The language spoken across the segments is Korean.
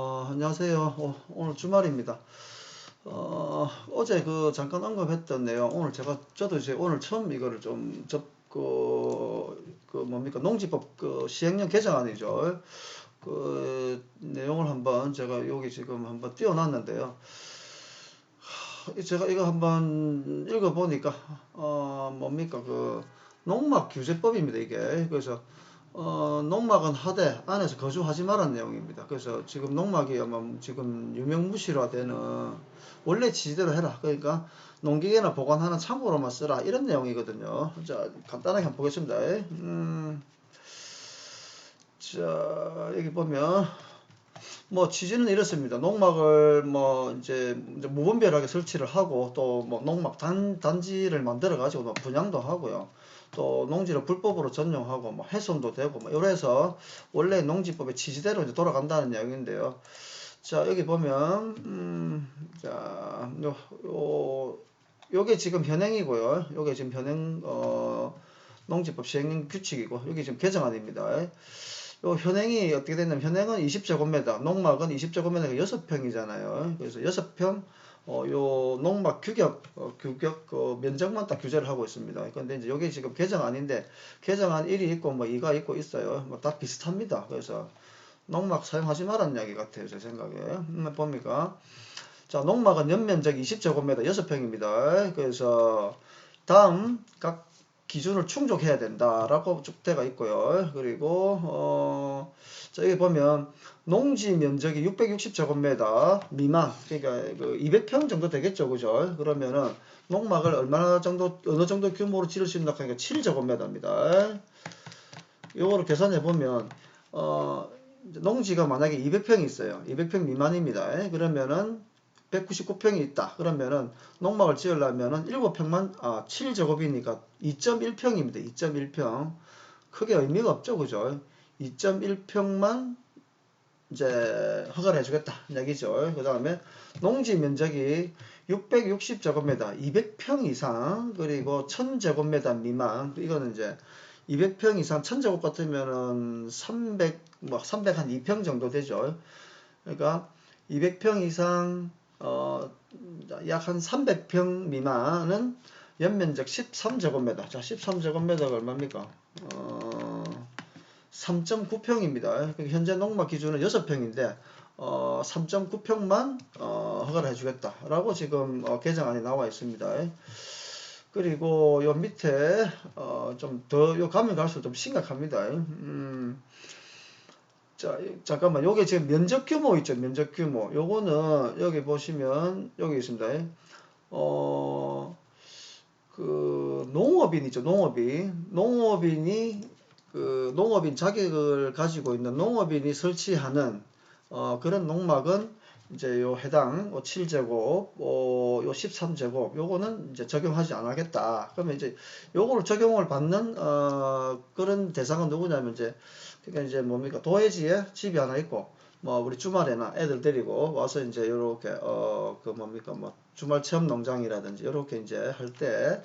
어, 안녕하세요. 어, 오늘 주말입니다. 어, 어제 그 잠깐 언급했던 내용, 오늘 제가, 저도 이제 오늘 처음 이거를 좀 접, 그, 그 뭡니까, 농지법 그 시행령 개정안이죠. 그 내용을 한번 제가 여기 지금 한번 띄워놨는데요. 하, 제가 이거 한번 읽어보니까, 어, 뭡니까, 그 농막 규제법입니다, 이게. 그래서 어, 농막은 하되 안에서 거주하지 말라는 내용입니다. 그래서 지금 농막이 아마 지금 유명무실화 되는 원래 지대로 해라. 그러니까 농기계나 보관하는 창고로만 쓰라. 이런 내용이거든요. 자, 간단하게 한번 보겠습니다. 음, 자, 여기 보면 뭐 취지는 이렇습니다. 농막을 뭐 이제, 이제 무분별하게 설치를 하고 또 뭐 농막 단, 단지를 만들어 가지고 뭐 분양도 하고요. 또 농지를 불법으로 전용하고 뭐 훼손도 되고 뭐 이래서 원래 농지법의 취지대로 이제 돌아간다는 이야기인데요. 자 여기 보면 음, 자 요, 요 요게 지금 현행이고요. 요게 지금 현행 어 농지법 시행 규칙이고 여기 지금 개정안입니다. 요 현행이 어떻게 됐냐면 현행은 20제곱미터, 농막은 20제곱미터가 6평이잖아요. 그래서 6평 어, 요 농막 규격, 어, 규격 그 면적만 딱 규제를 하고 있습니다. 근데 이제 여기 지금 개정안인데 개정안 1이 있고 뭐 2가 있고 있어요. 뭐 다 비슷합니다. 그래서 농막 사용하지 말라는 이야기 같아요. 제 생각에. 음, 봅니까? 자, 농막은 연면적 20제곱미터 6평입니다. 그래서 다음 각 기준을 충족해야 된다라고 쭉대가 있고요. 그리고 어, 자 여기 보면 농지 면적이 660제곱미터 미만, 그러니까 그 200평 정도 되겠죠, 그죠? 그러면은 농막을 얼마나 정도 어느 정도 규모로 지을 수 있나 하니까 7제곱미터입니다. 요거를 계산해 보면 어 농지가 만약에 200평이 있어요. 200평 미만입니다. 그러면은 199평이 있다. 그러면은 농막을 지으려면은 7평만 아 7제곱이니까 2.1평입니다. 2.1평. 크게 의미가 없죠. 그죠? 2.1평만 이제 허가를 해주겠다 얘기죠. 그 다음에 농지 면적이 660제곱미터, 200평 이상 그리고 1000제곱미터 미만 이거는 이제 200평 이상 1000제곱 같으면은 300, 뭐 300 한 2평 정도 되죠. 그러니까 200평 이상 어, 약 한 300평 미만은 연면적 13제곱미터. 자, 13제곱미터가 얼마입니까? 어, 3.9평입니다. 현재 농막 기준은 6평인데 어, 3.9평만 어, 허가를 해주겠다라고 지금 어, 개정안이 나와 있습니다. 그리고 요 밑에 어, 좀더 요 가면 갈수록 좀 심각합니다. 음, 자 잠깐만 요게 지금 면적 규모 있죠 면적 규모 요거는 여기 보시면 여기 있습니다. 어 그 농업인 있죠 농업인 농업인이 그 농업인 자격을 가지고 있는 농업인이 설치하는 어, 그런 농막은 이제 요 해당 7제곱, 어, 요 13제곱, 요거는 이제 적용하지 않겠다. 그러면 이제 요거를 적용을 받는 어, 그런 대상은 누구냐면 이제 그러니까 이제 뭡니까 도해지에 집이 하나 있고 뭐 우리 주말에나 애들 데리고 와서 이제 요렇게 어 그 뭡니까 뭐 주말 체험 농장이라든지 요렇게 이제 할 때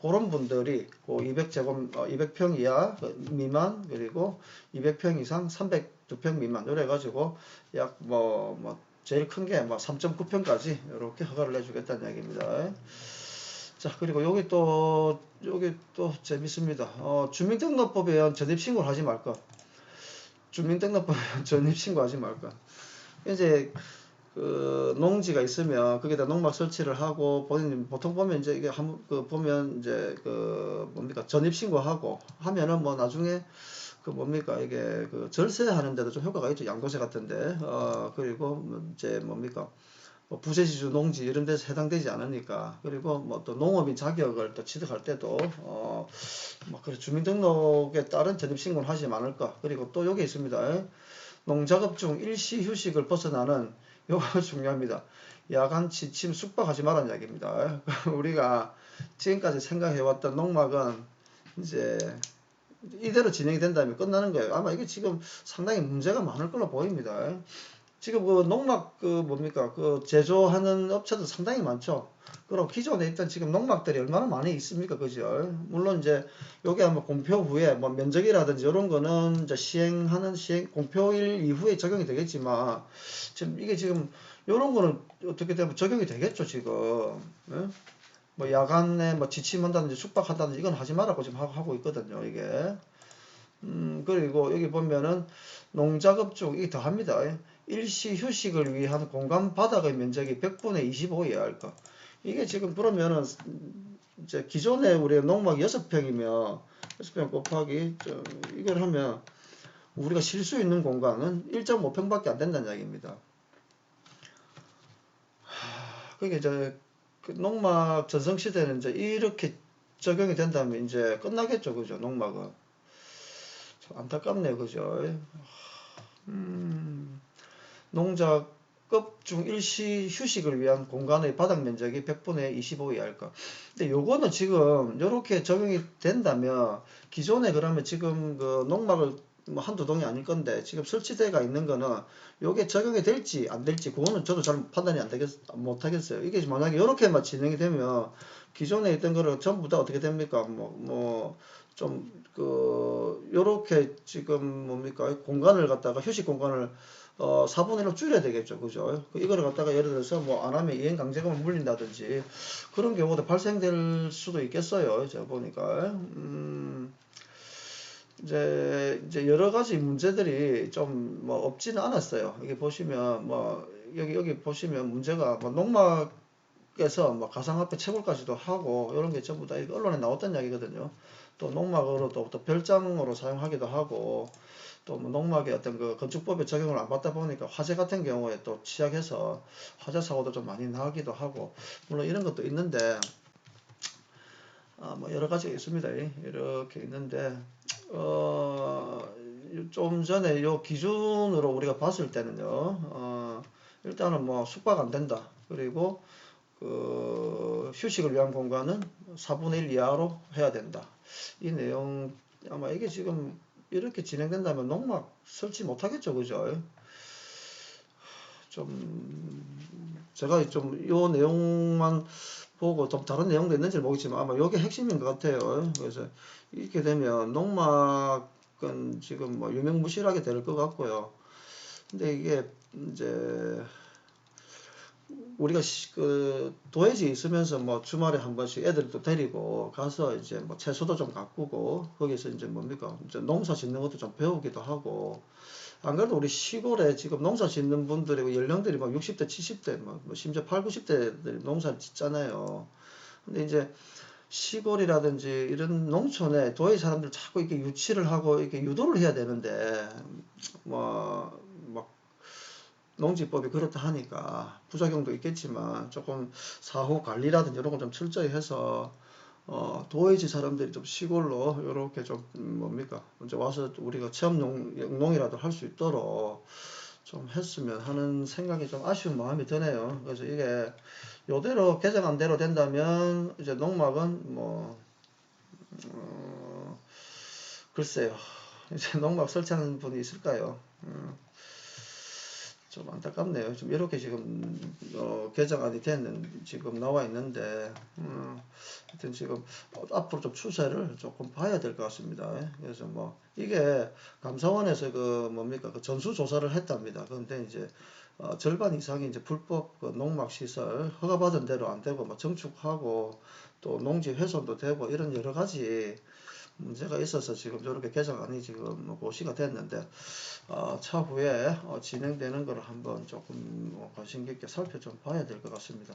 그런 분들이 그 200제곱 어 200평 이하 그 미만 그리고 200평 이상 302평 미만 요래 가지고 약 뭐뭐 뭐 제일 큰 게 뭐 3.9평까지 이렇게 허가를 내주겠다는 이야기입니다. 자 그리고 여기 또 여기 또 재밌습니다. 어, 주민등록법에 의한 전입신고를 하지 말까? 주민등록법에 의한 전입신고하지 말까? 이제 그 농지가 있으면 거기다 농막 설치를 하고 본인 보통 보면 이제 이게 한 그 보면 이제 그 뭡니까? 전입 신고하고 하면은 뭐 나중에 그 뭡니까? 이게 그 절세하는 데도 좀 효과가 있죠. 양도세 같은데. 어 그리고 이제 뭡니까? 뭐 부재지주 농지 이런 데서 해당되지 않으니까 그리고 뭐 또 농업인 자격을 또 취득할 때도 어 뭐 그래 주민등록에 따른 전입 신고를 하지 않을 까 그리고 또 여기 있습니다 농작업 중 일시 휴식을 벗어나는 요거 중요합니다. 야간 지침 숙박하지 말라는 이야기입니다. 우리가 지금까지 생각해왔던 농막은 이제 이대로 진행이 된다면 끝나는 거예요. 아마 이게 지금 상당히 문제가 많을 걸로 보입니다. 지금 그 농막 그 뭡니까 그 제조하는 업체도 상당히 많죠. 그리고 기존에 있던 지금 농막들이 얼마나 많이 있습니까, 그죠? 물론 이제 요게 아마 공표 후에 뭐 면적이라든지 이런 거는 이제 시행하는 시행 공표일 이후에 적용이 되겠지만 지금 이게 지금 요런 거는 어떻게 되면 적용이 되겠죠, 지금. 예? 뭐 야간에 뭐 지침한다든지 숙박한다든지 이건 하지 말라고 지금 하고 있거든요, 이게. 음, 그리고 여기 보면은 농작업 중 이게 더합니다. 일시 휴식을 위한 공간 바닥의 면적이 100분의 25여야 할 거. 이게 지금 그러면은 이제 기존에 우리 농막 6평이면 6평 곱하기 저 이걸 하면 우리가 쉴 수 있는 공간은 1.5평밖에 안 된다는 이야기입니다. 하, 그게 이제 그 농막 전성 시대는 이제 이렇게 적용이 된다면 이제 끝나겠죠, 그죠? 농막은 참 안타깝네요, 그죠? 음, 농작급 중 일시 휴식을 위한 공간의 바닥 면적이 100분의 25에 할까. 근데 요거는 지금 요렇게 적용이 된다면 기존에 그러면 지금 그 농막을 뭐 한두 동이 아닐 건데 지금 설치대가 있는 거는 요게 적용이 될지 안 될지 그거는 저도 잘 판단이 안 되겠 못 하겠어요. 이게 만약에 요렇게만 진행이 되면 기존에 있던 거를 전부 다 어떻게 됩니까? 뭐 뭐좀그 요렇게 지금 뭡니까? 공간을 갖다가 휴식 공간을 어 4분의 1로 줄여야 되겠죠. 그죠? 그 이거를 갖다가 예를 들어서 뭐 안 하면 이행 강제금을 물린다든지 그런 경우도 발생될 수도 있겠어요. 제가 보니까. 음. 이제 이제 여러 가지 문제들이 좀 뭐 없지는 않았어요. 여기 보시면 뭐 여기 여기 보시면 문제가 뭐 농막에서 뭐 가상화폐 채굴까지도 하고 이런 게 전부 다 언론에 나왔던 이야기거든요. 또 농막으로 또, 또 별장으로 사용하기도 하고 또 뭐 농막의 어떤 그 건축법에 적용을 안 받다 보니까 화재 같은 경우에 또 취약해서 화재 사고도 좀 많이 나기도 하고 물론 이런 것도 있는데 아, 뭐 여러 가지가 있습니다. 이렇게 있는데 어, 좀 전에 요 기준으로 우리가 봤을 때는요, 어, 일단은 뭐 숙박 안 된다. 그리고 그 휴식을 위한 공간은 4분의 1 이하로 해야 된다. 이 내용 아마 이게 지금 이렇게 진행된다면 농막 설치 못하겠죠, 그죠? 좀 제가 좀요 내용만 보고 좀 다른 내용도 있는지 모르겠지만 아마 이게 핵심인 것 같아요. 그래서 이렇게 되면 농막은 지금 뭐 유명무실하게 될 것 같고요. 근데 이게 이제 우리가 그 도해지에 있으면서 뭐 주말에 한 번씩 애들도 데리고 가서 이제 뭐 채소도 좀 가꾸고 거기서 이제 뭡니까 이제 농사 짓는 것도 좀 배우기도 하고 안 그래도 우리 시골에 지금 농사 짓는 분들이 연령들이 막 60대, 70대, 뭐 심지어 8, 90대들이 농사를 짓잖아요. 근데 이제 시골이라든지 이런 농촌에 도의 사람들 자꾸 이렇게 유치를 하고 이렇게 유도를 해야 되는데 뭐막 농지법이 그렇다 하니까 부작용도 있겠지만 조금 사후 관리라든지 이런 걸 좀 철저히 해서 어, 도회지 사람들이 좀 시골로 이렇게 좀 음, 뭡니까 이제 와서 우리가 체험 농, 농이라도 할 수 있도록 좀 했으면 하는 생각이 좀 아쉬운 마음이 드네요. 그래서 이게 요대로 개정안 대로 된다면 이제 농막은 뭐 어, 글쎄요. 이제 농막 설치하는 분이 있을까요? 음. 좀 안타깝네요. 좀 이렇게 지금 어, 개정안이 되는 지금 나와 있는데 음, 하여튼 지금 앞으로 좀 추세를 조금 봐야 될 것 같습니다. 그래서 뭐 이게 감사원에서 그 뭡니까 그 전수 조사를 했답니다. 그런데 이제 어, 절반 이상이 이제 불법 그 농막 시설 허가받은 대로 안 되고 뭐 정축하고 또 농지 훼손도 되고 이런 여러 가지 문제가 있어서 지금 저렇게 개정안이 지금 뭐 고시가 됐는데 어, 차후에 어, 진행되는 걸 한번 조금 뭐 관심 깊게 살펴 좀 봐야 될 것 같습니다.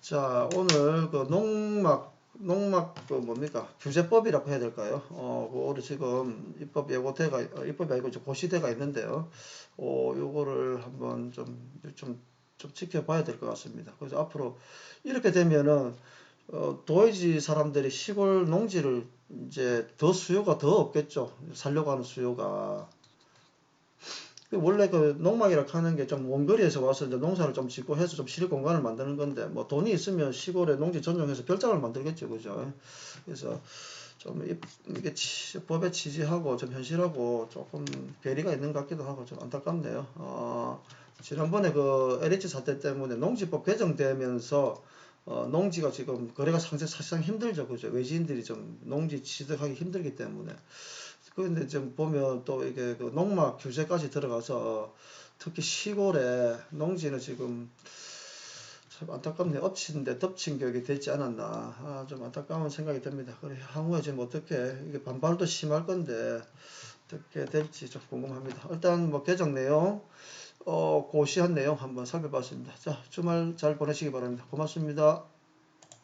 자 오늘 그 농막 농막 그 뭡니까 규제법이라고 해야 될까요? 어, 그 올해 지금 입법 예고대가 어, 입법이 아니고 고시대가 있는데요. 어, 요거를 한번 좀 좀, 좀 지켜봐야 될 것 같습니다. 그래서 앞으로 이렇게 되면은 어, 도해지 사람들이 시골 농지를 이제 더 수요가 더 없겠죠. 살려고 하는 수요가. 그 원래 그 농막이라 하는 게 좀 원거리에서 와서 이제 농사를 좀 짓고 해서 좀쉴 공간을 만드는 건데 뭐 돈이 있으면 시골에 농지 전용해서 별장을 만들겠죠. 그죠. 그래서 좀 이게 법에 취지하고 좀 현실하고 조금 괴리가 있는 것 같기도 하고 좀 안타깝네요. 어, 지난번에 그 LH 사태 때문에 농지법 개정되면서 어, 농지가 지금 거래가 상세 사실상 힘들죠, 그죠? 외지인들이 좀 농지 취득하기 힘들기 때문에. 그런데 지금 보면 또 이게 그 농막 규제까지 들어가서 특히 시골에 농지는 지금 참 안타깝네. 엎친데 덮친 격이 되지 않았나. 아, 좀 안타까운 생각이 듭니다. 그래, 향후에 지금 어떻게, 이게 반발도 심할 건데, 어떻게 될지 좀 궁금합니다. 일단 뭐 개정 내용, 어, 고시한 내용 한번 살펴봤습니다. 자, 주말 잘 보내시기 바랍니다. 고맙습니다.